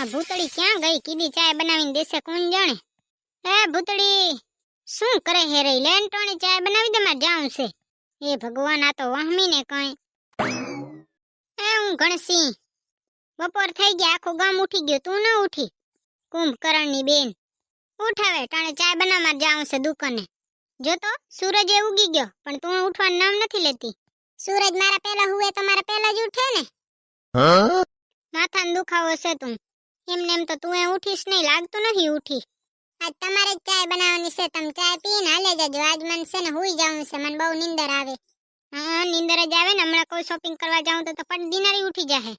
આ ભૂતળી ક્યાં ગઈ? કીધી ચાય બનાવીને દેશે કોણ જાણે? એ ભૂતળી શું કરે હે રહી લેનટણી ચાય બનાવી દે મારે જાઉં છે. એ ભગવાન આ તો વાહમી ને કઈ. એ હું ગણસી બપોર થઈ ગયા આખું ગામ ઉઠી ગયું. તું ન ઉઠી કુંભકર્ણની બેન. ઉઠાવે ટાણે ચાય બનાવવા જાઉં છે દુકાને. જો તો સૂરજ એ ઉગી ગયો પણ તું ઉઠવાનું નામ નથી લેતી. સૂરજ મારા પહેલા હુએ તો મારા પહેલા જ ઉઠે ને. માથાનો દુખાવો છે તું. એમને એમ તો તું એ ઉઠીશ નહીં, લાગતું નથી ઉઠી. આજ તમારે જ ચાય બનાવવાની છે, તમે ચાય પીને હાલે જજો. આજ મને છે ને હુઈ જાવું છે, મને બહુ નીંદર આવે. હા, નીંદર જ આવે ને, હમણાં કોઈ શોપિંગ કરવા જાઉં તો તો પટ દિનારી ઉઠી જાહે.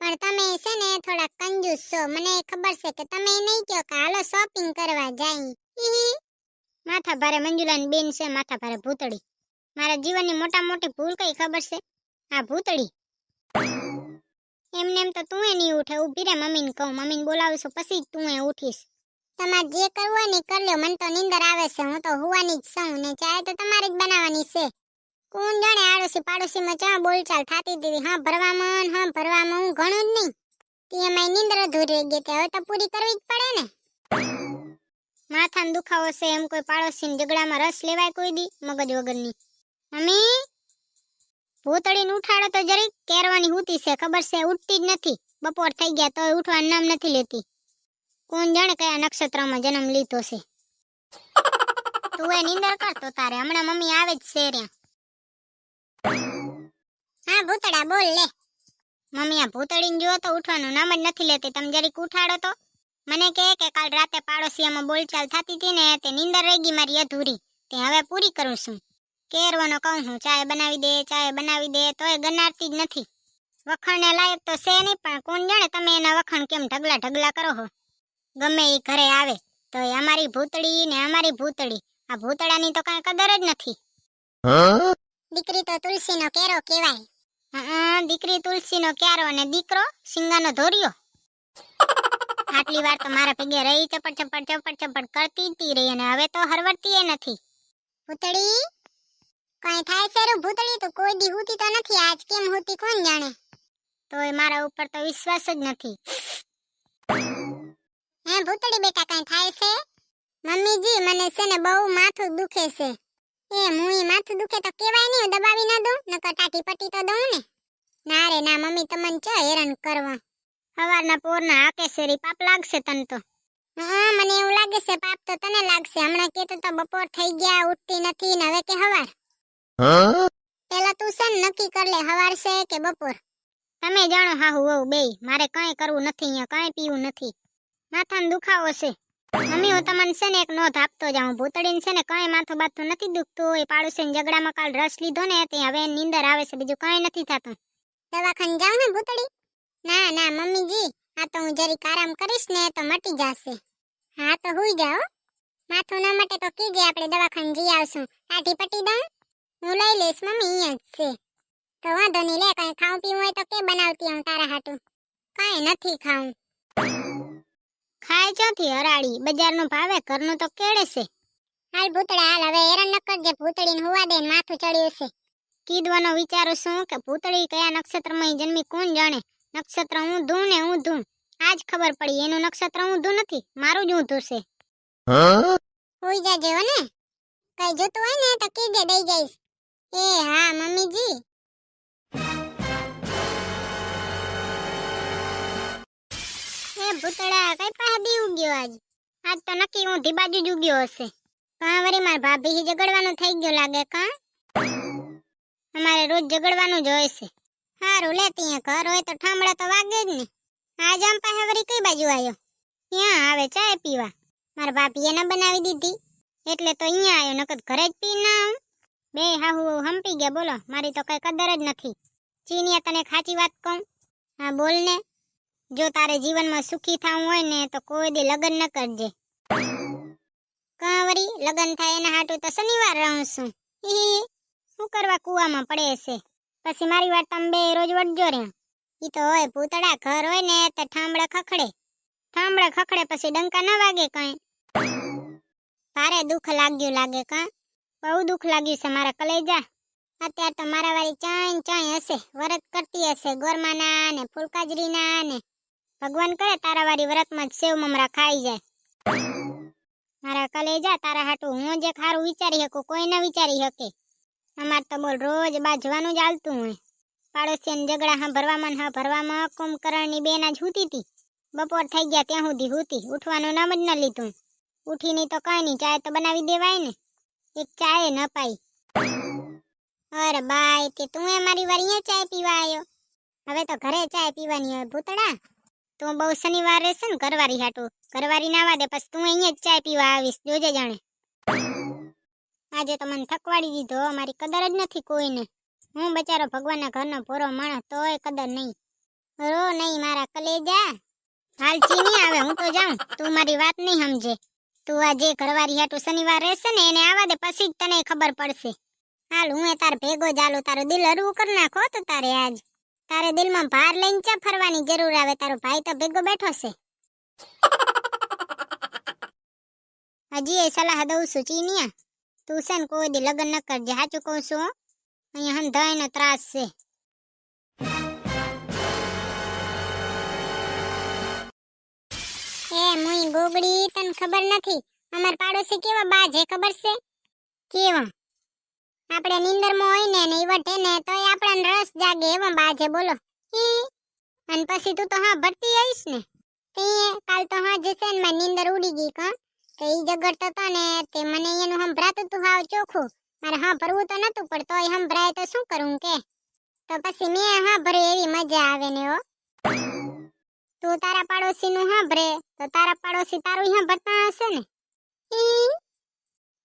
પણ તમે છે ને થોડા કંજૂસ છો, મને ખબર છે કે તમે નહીં કહો કે હાલો શોપિંગ કરવા જાય. ઈહી. માથા ભારે મંજુલાની બેન છે, માથા ભારે ભૂતળી. મારા જીવનની મોટા મોટી ભૂલ કઈ ખબર છે? આ ભૂતળી. એમને એમ તો તું એ નહીં ઉઠે. ઊભી રે મમ્મીને કહું. મમ્મીને બોલાવીશું પછી તું એ ઉઠીશ. તમારે જે કરવું હોય ને કરી લો મને તો નીંદર આવે છે. હું તો હોવાની જ છું ને ચાય તો તમારે જ બનાવવાની છે. કોણ જાણે આડોશી પાડોશીમાં ચા બોલચાલ થતી હતી હા ભરવામાં હા ભરવામાં હું ઘણું જ નહીં. તે એમાં નીંદર અધૂરી રહી ગઈ હવે તો પૂરી કરવી જ પડે ને. માથાનો દુખાવો છે. એમ કોઈ પાડોશીને ઝઘડામાં રસ લેવાય કોઈ દી? મગજ વગરની. મમ્મી? ભૂતળીને ઉઠાડો તો જરીક કેરવાની હૂતી છે, ખબર છે? ઉઠતી જ નથી. બપોર થઈ ગયા તોય ઉઠવાનું નામ નથી લેતી. કોણ જાણે કયા નક્ષત્રમાં જન્મ લીધો છે? તું એ નિંદર કરતો તારે. હમણાં મમ્મી આવે જ છે હા ભૂતડા બોલ લે. મમ્મી, આ ભૂતળીને જુઓ તો ઉઠવાનું નામ જ નથી લેતી. તમે જરીક ઉઠાડો તો. મને કહે કે કાલ રાતે પાડોશીયામાં બોલચાલ થતી હતી ને, તે નિંદર રહી ગઈ મારી અધૂરી. તે હવે પૂરી કરું છું. કેરવાનો કહું છું ચાય બનાવી દે ચાય બનાવી દે તોય ગનારતી જ નથી. વખાણને લાયક તો છે નહીં પણ કોણ જાણે તમે એના વખાણ કેમ ઢગલા ઢગલા કરો હો? ગમે એ ઘરે આવે તો એ અમારી ભૂતળી ને અમારી ભૂતળી. આ ભૂતળાની તો કાંઈ કદર જ નથી. દીકરી તો તુલસીનો કેરો કહેવાય. હા દીકરી તુલસીનો ક્યારો અને દીકરો સિંગાનો ધોર્યો. આટલી વાર તો મારા ભેગે રહી ચપટ ચપટ ચપટ ચપટ કરતી જ તી રહી અને હવે તો હરવડતી એ નથી. ભૂતળી કઈ થાય છે ભૂતળી, તું કોઈ દી હુતી તો નથી. આજ કેમ હુતી કોણ જાણે? તોય મારા ઉપર તો વિશ્વાસ જ નથી. હે ભૂતળી બેટા, કઈ થાય છે? મમ્મીજી, મને છે ને બહુ માથું દુખે છે. એ મુઈ માથું દુખે તો કેવાય નહીં દબાવી ના દઉં, નકર ટાટી પટી તો દઉં ને. ના રે, ના, મમ્મી, તમને ચો હેરાન કરવા? સવારના પોરના હાકે શેરી પાપ લાગશે તને તો. હા, મને એવું લાગે છે, પાપ તો તને લાગશે. હમણાં કેતો તો બપોર થઈ ગયા, ઉઠતી નથી ને હવે કે હવાર? પેલા તું છે નક્કી કર લે હવાર છે કે બપોર? તમે જાણો હાહુ વહુ બે મારે કઈ કરવું નથી અહીંયા કઈ પીવું નથી. માથાનો દુખાવો છે. મમ્મી હું તમને છે ને એક નોંધ આપતો જાઉં. ભૂતડીને છે ને કઈ માથું બાથું નથી દુખતું. એ પાડોશીને ઝઘડામાં કાલ રસ લીધો ને તે હવે નીંદર આવે છે બીજું કઈ નથી થતું. દવાખાને જાવ ને ભૂતડી? ના ના મમ્મીજી આ તો હું જરીક આરામ કરીશ ને તો મટી જશે. હા તો હુઈ જાઓ. માથું ના મટે તો કીજે આપણે દવાખાને જઈ આવશું. આઠી પટી દઉં? હું લઈ લઈશ મમ્મી અહીંયા જ છે. તો વાંધો નહીં લે કઈ ખાવું પીવું હોય તો કે બનાવતી હું તારા હાટું? કાંઈ નથી ખાવું. ખાય ચોથી હરાળી? બજારનું ભાવે ઘરનું તો કેળે છે. હાલ ભૂતળા હાલ હવે હેરાન ન કરજે ભૂતળીને હુવા દે માથું ચડ્યું છે. કીધવાનો વિચારું છું કે ભૂતળી કયા નક્ષત્રમાં જન્મી કોણ જાણે? નક્ષત્ર હું ઊંધું ને હું ઊંધું. આજ ખબર પડી એનું નક્ષત્ર ઊંધું નથી મારું જ ઊંધું છે. હોઈ જાજે હો ને. કઈ જોતું હોય ને તો કીજે દઈ જઈશ. એ, હા, મમ્મીજી. એ ભૂતળા, કઈ પાસે ઉગ્યો આજ? આજ તો નક્કી હું ધીબાજુ જ ઉગ્યો હશે. કાં વરી માર ભાભી ઝઘડવાનું થઈ ગયો લાગે, કાં? અમારે રોજ જગડવાનું જ હોય છે. હારું, લે ત્યાં ઘર હોય તો ઠામડા તો વાગે જ ને. આજ આમ પાસે વરી કઈ બાજુ આવ્યો ત્યાં આવે ચાય પીવા. મારા ભાભીએ ન બનાવી દીધી. એટલે તો અહીંયા આવ્યો નકર ઘરે જ પી ના આવું. બે હાહુ હંપી ગયા. બોલો, મારી તો કઈ કદર જ નથી. ચીનિયા તને ખાચી વાત કહું? હા, બોલ ને. જો તારે જીવનમાં સુખી થવું હોય ને, તો કોઈ દી લગ્ન ન કરજે. કાંવરી, લગ્ન થાય એના હાટું તો શનિવાર રહું છું. શું કરવા કૂવામાં પડે છે? પછી મારી વાત તમે બે રોજ વટજો રહ્યા. ઈ તો હોય, પૂતળા ઘર હોય ને, તો ઠામડા ખખડે. ઠામડા ખખડે પછી ડંકા ન વાગે કઈ. ભારે દુઃખ લાગ્યું લાગે કા? બહુ દુઃખ લાગ્યું છે મારા કલેજા. અત્યારે તો મારા વાળી ચાઈ ચાઈ હશે, વરત કરતી હશે, ગોરમાના ને ફૂલકાજરીના ને. ભગવાન કરે તારા વાળી વ્રતમાં સેવ મમરા ખાઈ જાય. મારા કલેજા, તારા હાટું હું જે ખારું વિચારી શકું, કોઈ ના વિચારી શકે. અમાર તો બોલ રોજ બાજવાનું જ હાલતું હોય. પાડોશીને ઝઘડા હા ભરવામાં હા ભરવામાં કુંભકરણની બેન જ હૂતી હતી બપોર થઈ ગયા ત્યાં સુધી હૂતી, ઉઠવાનું નામ જ ન લીધું. ઉઠીની તો કઈ નહીં, ચાય તો બનાવી દેવાય ને. એક ચાય ન પાઈ. અરે બાય તે તું એ મારી વાર ચાય પીવા આવ્યો હવે તો ઘરે ચાય પીવાની હોય ભૂતડા તું બહુ શનિવાર રહેશે ને ઘરવારી હાટું. ઘરવારી ના વાદે પછી તું અહીંયા જ ચાય પીવા આવીશ, જોજે જાણે. આજે તો મને થકવાડી દીધો, મારી કદર જ નથી કોઈને. હું બચારો ભગવાનના ઘરનો ભોરો માણસ, તોય કદર નહીં. રો નહીં મારા કલેજા. હાલ ચીની આવે, હું તો જાઉં. તું મારી વાત નહીં સમજે. તું આ જે ઘરવારી હાટું શનિવાર રહેશે ને એને આવા દે, પછી જ તને ખબર પડશે. હાલ હું એ તાર ભેગો આલું, તારું દિલ હરવું કરી નાખો તો તારે આજ. તારે દિલમાં ભાર લઈને ચા ફરવાની જરૂર આવે? તારો ભાઈ તો ભેગો બેઠો છે. હજી એ સલાહ દઉં છું ચીનિયા. તું છે ને કોઈ દી લગ્ન ન કરજે, સાચું કહું છું અહીંયા હંધાઈનો ત્રાસ છે. એ મુઈ ગોગડી તને ખબર નથી? અમાર પાડોશી કેવા બા છે ખબર છે? કેવા? આપણે નિંદરમાં હોય ને ને ઈવટે ને, તોય આપણને રસ જાગે એવા બા છે બોલો. ઈ. અને પછી તું તો હા ભરતી આવીશ ને? તે કાલ તો હા જશે ને, મારી નીંદર ઉડી ગઈ કા. તો ઈ જગડતો તો ને, તે મને એનું સંભળાતું તું હાવ ચોખ્ખું. મારે હા ભરવું તો નતું, પણ તોય સંભળાય તો શું કરું કે? તો પછી મેં હા ભરે એવી મજા આવે ને, હો. તું તારા પાડોશી નું સાંભળે, તો તારા પાડોશી તારું સાંભળતા હશે ને?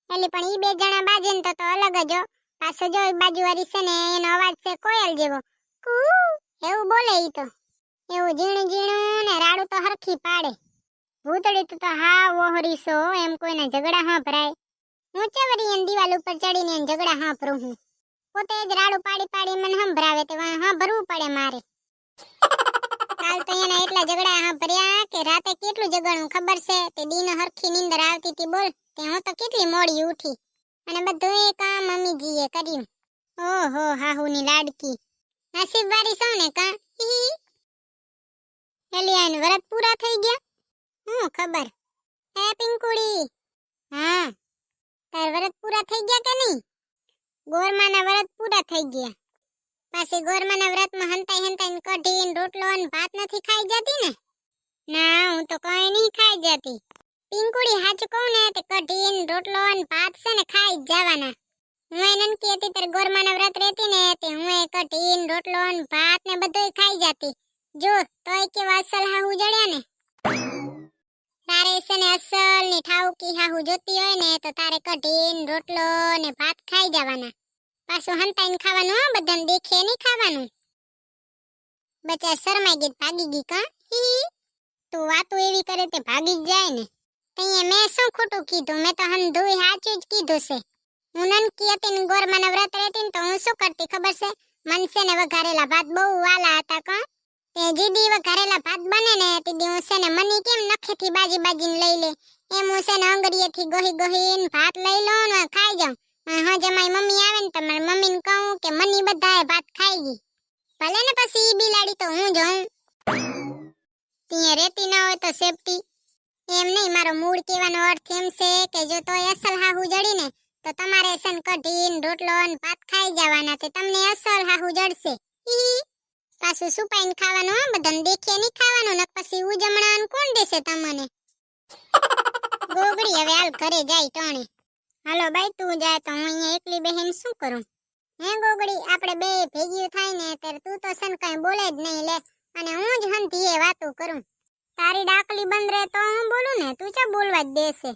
એટલે પણ ઈ બે જણા બાજે ને તો અલગ જ. પાછો જો બાજુ વાળી છે ને, એનો અવાજ છે કોયલ જેવો. એવું બોલે ઈ તો. એવું ઝીણું ઝીણું ને રાડું તો હરખી પાડે. ભૂતળી તું હા વોહરી છો એમ કોઈના ઝઘડા સાંભળાય હું ચવરી એમ દિવાલ ઉપર ચડીને એમ ઝઘડા સાંભળું હું? પોતે જ રાડું પાડી પાડી મને સંભળાવે તે હા ભરવું પડે મારે. કાલ તો એના એટલા ઝઘડા સાંભળ્યા કે રાતે કેટલું જગણું ખબર છે? તે દીનો હરખી નીંદર આવતી હતી બોલ. તે હું તો કેટલી મોડી ઉઠી અને બધું એ કામ મમ્મીજીએ કર્યું. ઓહો, હાહુની લાડકી. નસીબ વાળી સૌ ને કા? હી એલી આઈને વ્રત પૂરા થઈ ગયા? હું ખબર? હે, પિંકુડી? હા. તાર વ્રત પૂરા થઈ ગયા કે નહીં? ગોરમાના વ્રત પૂરા થઈ ગયા. પાછી ગોરમાના વ્રતમાં હંતાઈ હંતાઈને કઢી ને રોટલો ને ભાત નથી ખાઈ જતી ને? ના, હું તો કઈ નહીં ખાઈ જતી. પિંકુડી હાચું કહું ને, તે કઢી ને રોટલો ને ભાત છે ને ખાઈ જવાના. હું એને નનકી હતી, ત્યારે ગોરમાના વ્રત રહેતી ને, તે હું એ કઢી ને રોટલો ને ભાત ને બધું ખાઈ જતી. જો, તોય કેવા અસલ હાહુ જડ્યા ને? તારે છે ને અસલની ઠાઉકી હાહુ જોતી હોય ને, તો તારે કઢી ને રોટલો ને ભાત ખાઈ જવાના. પાછું હંતાઈને ખાવાનું આ બધાને દેખે નહીં ખાવાનું. બચા શરમાઈ ગઈ ભાગી ગઈ, કા? હી તું વાતો એવી કરે તે ભાગી જ જાય ને. તઈએ મેં શું ખોટું કીધું? મેં તો હન ધોઈ સાચું જ કીધું છે. હું નનકી હતી ને વ્રત રહેતી તો હું શું કરતી ખબર છે? મનસે ને વઘારેલા ભાત બહુ વાલા હતા, કા? તે જીદી વઘારેલા ભાત બને ને તે દી હું છે ને મની કેમ નખેથી બાજી બાજીને લઈ લે? એમ હું છે ને અંગડીએથી ગોહી ગોહીને ભાત લઈ લઉં ને ખાઈ જાઉં. હા મારી મમ્મી આવે ને તો મારી મમ્મીને કહું કે મની બધાએ ભાત ખાઈ ગઈ. ભલે ને પછી ઈ બિલાડી તો હું જોઉં. ત્યાં રેતી ના હોય તો સેફટી એમ નહીં મારો મૂળ કહેવાનો અર્થ એમ છે કે જો તોય અસલ હાહુ જડી ને તો તમારે સન કઢી ને રોટલો ને ભાત ખાઈ જવાના તે તમને અસલ હાહુ જડશે. પાછું સુપાઈને ખાવાનું હો બધાને દેખીએ નહીં ખાવાનું ને પછી ઉજમણાનું કોણ દેશે તમને? ગોગડી હવે હાલ ઘરે જાય ટોણે. હાલો બાઈ, તું જાય તો હું અહીંયા એકલી બહેન શું કરું? હે ગોગડી, આપણે બે ભેગી થાય ને, ત્યારે તું તો સન કઈ બોલે જ નહીં, લે. અને હું જ હંતી એ વાતો કરું. તારી ડાકલી બંધ રહે તો હું બોલું ને, તું ચા બોલવા જ દેશે.